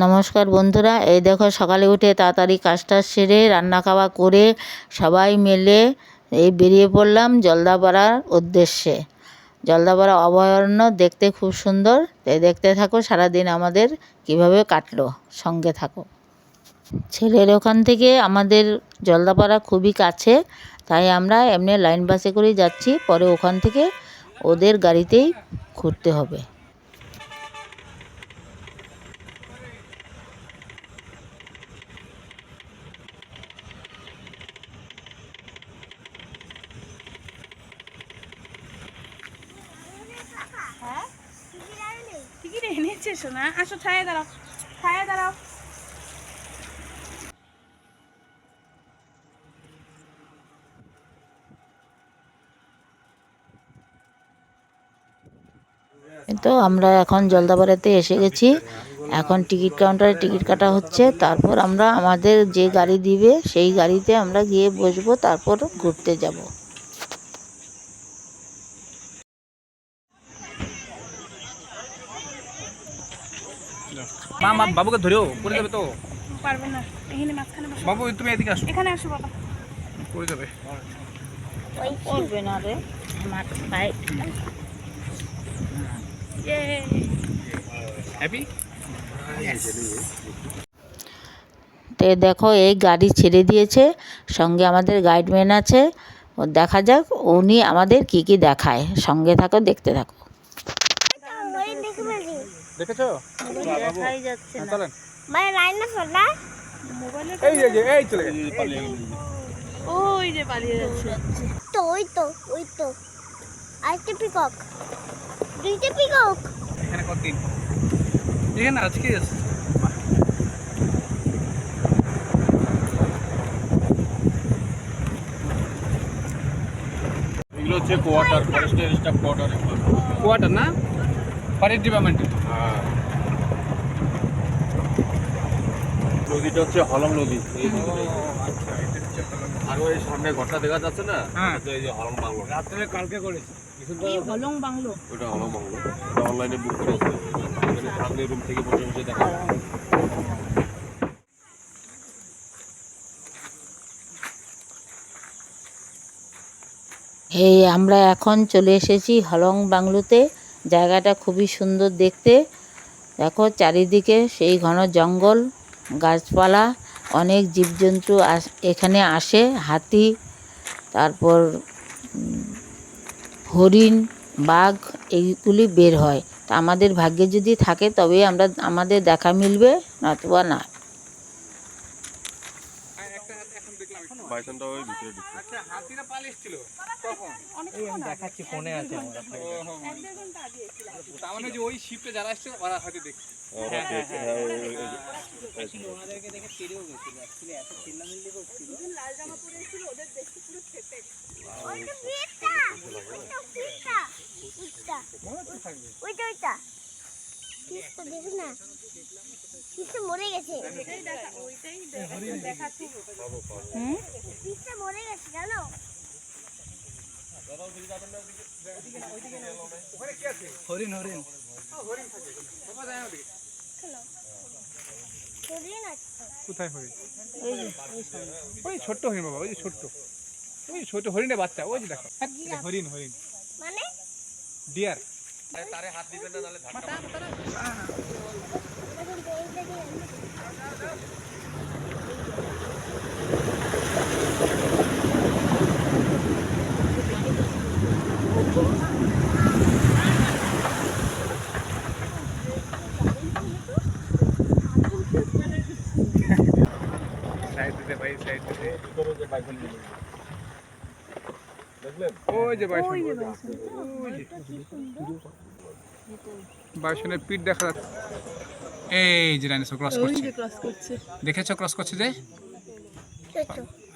নমস্কার বন্ধুরা, এই দেখো সকালে উঠে তাড়াতাড়ি কাজটা সেরে রান্না খাওয়া করে সবাই মিলে এই বেরিয়ে পড়লাম জলদাপাড়ার উদ্দেশ্যে। জলদাপাড়া অভয়ারণ্য দেখতে খুব সুন্দর। তাই দেখতে থাকো, সারাদিন আমাদের কীভাবে কাটলো, সঙ্গে থাকো। ছেলের ওখান থেকে আমাদের জলদাপাড়া খুবই কাছে, তাই আমরা এমনি লাইন বাসে করেই যাচ্ছি, পরে ওখান থেকে ওদের গাড়িতেই ঘুরতে হবে। এনেছে শোনা আসো, ছায়া দাঁড়াও ছায়া দাঁড়াও। তো আমরা এখন জলদাপাড়াতে এসে গেছি। এখন টিকিট কাউন্টারে টিকিট কাটা হচ্ছে। তারপর আমরা আমাদের যে গাড়ি দিবে, সেই গাড়িতে আমরা গিয়ে বসবো, তারপর ঘুরতে যাব। মা মা বাবুকে ধরেও পড়ে যাবে তো। পারব না। এখানে মাঝখানে বসো। বাবু তুমি এদিকে আসো। এখানে আসো বাবা। পড়ে যাবে। করবে না রে। আমার ইয়ে। হ্যাপি তো দেখো এই গাড়ি ছেড়ে দিয়েছে। সঙ্গে আমাদের গাইডম্যান আছে। ও দেখা যাক উনি আমাদের কি কি দেখায়। সঙ্গে থাকো দেখতে থাকো। দেখেছ? দেখাই যাচ্ছে হ্যাঁ, চলেন। মানে লাইন না চলা মোবাইলে এই যে এই চলে গেছে। ওই যে পালিয়ে যাচ্ছে। তো ওই তো ওই তো। আরেকটা পিকক দুইটা পিকক এখানে কতদিন? এখানে আজকে এসেছে এগুলো হচ্ছে কোয়ার্টার ফরেস্টের স্টাফ কোয়ার্টার না? ফরেস্ট ডিপার্টমেন্টের নদীটা হচ্ছে হলং নদী আর ওই সামনে ঘরটা দেখা যাচ্ছে না? হ্যাঁ। এই যে হলং বাংলো। রাত্রে কালকে করেছে। হলং বাংলো? ওটা হলং বাংলো। অনলাইনে বুক সামনে রুম থেকে বসে বসে দেখা এই আমরা এখন চলে এসেছি হলং বাংলোতে। জায়গাটা খুবই সুন্দর দেখতে। দেখো চারিদিকে সেই ঘন জঙ্গল, গাছপালা, অনেক জীবজন্তু আস- এখানে আসে, হাতি, তারপর হরিণ, বাঘ, এইগুলি বের হয়। তা আমাদের ভাগ্যে যদি থাকে তবে আমরা, আমাদের দেখা মিলবে নতুবা না। বাইসনটা ওই ভিতরে ঢুকছে। আচ্ছা হাতিরা পালিয়ে এসেছিল কখন দেখাচ্ছি ফোনে আছে আমার তার মানে যে ওই শিপটা যারা এসছে ওরা হয়তো দেখছে। দেখছে, হ্যাঁ, ছিল। ওনাদেরকে দেখে তেড়েও গেছিল অ্যাকচুয়ালি এত চিল্লামিল্লি করছিল। ওইটা ওইটা। ওইটা কিসটা দেখি না কিসটা মরে গেছে কিসটা মরে গেছে জানো হরিণ হরিণ হরিণ কোথায় হরিণ ওই ছোট্ট হরিণ বাবা ওই যে ছোট্ট। ওই ছোট হরিণের বাচ্চা ওই যে দেখো। হরিণ হরিণ। মানে? ডিয়ার। তারে হাত দিবেন না নাহলে ধাক্কা সাইড দিতে ভাই সাইড দিতে ভিতরে যে বাইসন নিয়ে নেবে। দেখলেন ওই যে বাইসনের পিঠ দেখা যাচ্ছে। এই যে ডাইনোসর ক্রস করছে। যে ক্রস করছে। দেখেছ ক্রস করছে যে?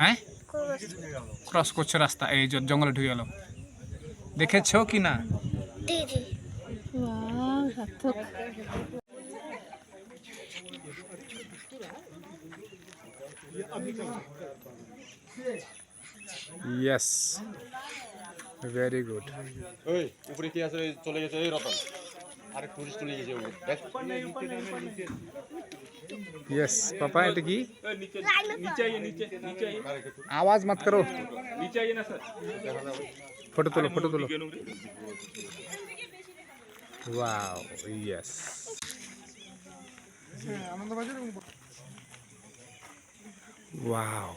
হ্যাঁ? ক্রস। করছে রাস্তা। এই জঙ্গলে ঢুকে গেল। দেখেছ কি না? সার্থক। ইয়েস ভেরি গুড ওই উপরে কি আছে ওই চলে গেছে এই রতন আরে টুরিস্ট চলে গেছে উপরে দেখ यस पापा এটা কি आवाज मत करो photo तुलो photo तुलो wow yes wow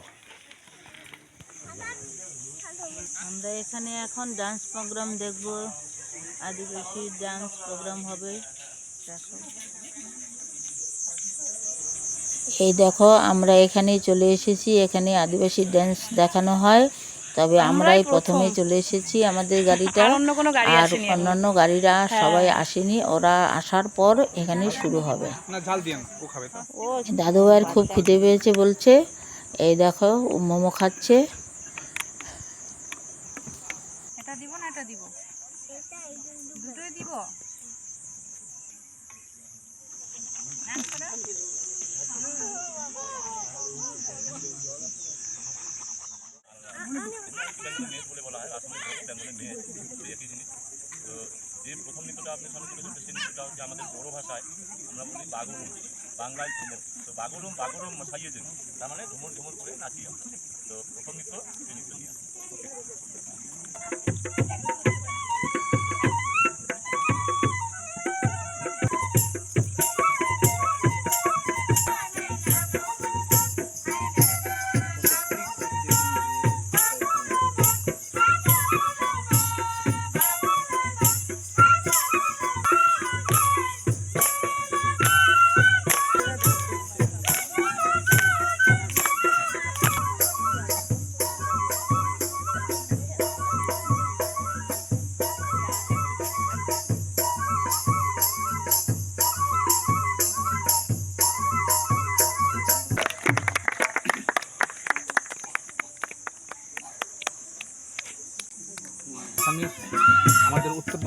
আমরা এখানে এখন ডান্স প্রোগ্রাম দেখব। আদিবাসী ডান্স প্রোগ্রাম হবে। দেখো। এই দেখো আমরা এখানে চলে এসেছি। এখানে আদিবাসী ডান্স দেখানো হয়। তবে আমরাই প্রথমে। চলে এসেছি আমাদের গাড়িটা। আর অন্য কোনো আর অন্যান্য গাড়িরা সবাই আসেনি। ওরা আসার পর এখানে শুরু হবে। না ঝাল দিয়ে না, ও খাবে তো। ও দাদু ভাইয়ের খুব খিদে পেয়েছে বলছে। এই দেখো মোমো খাচ্ছে এটা দিব না এটা দিব দুটোই দিব যে প্রথম নৃত্যটা আপনি সামনে তুলে সেই নৃত্যটা হচ্ছে আমাদের বড় ভাষায় আমরা বলি বাগরুম, বাংলায় ঝুমুর তো বাগরুম বাগরুম সাইয়েছেন তার মানে ঝুমুর ঝুমুর করে নাচি আমরা তো প্রথম নৃত্য সেই নৃত্য নিয়ে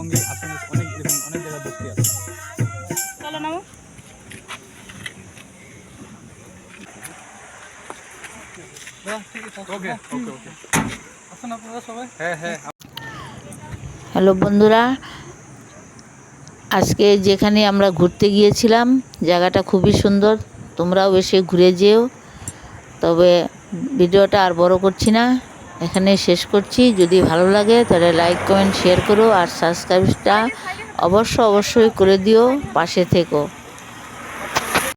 উত্তরবঙ্গে আসামে অনেক এরকম অনেক জায়গায় বসতে আছে। চলো নামো। ওকে ওকে ওকে। আসুন আপনারা সবাই। হ্যাঁ হ্যাঁ। হ্যালো বন্ধুরা আজকে যেখানে আমরা ঘুরতে গিয়েছিলাম জায়গাটা খুবই সুন্দর তোমরাও এসে ঘুরে যেও। তবে ভিডিওটা আর বড় করছি না। এখানে শেষ করছি। যদি ভালো লাগে, তাহলে লাইক কমেন্ট শেয়ার করো আর সাবস্ক্রাইবটা অবশ্য অবশ্যই করে দিও। পাশে থেকো।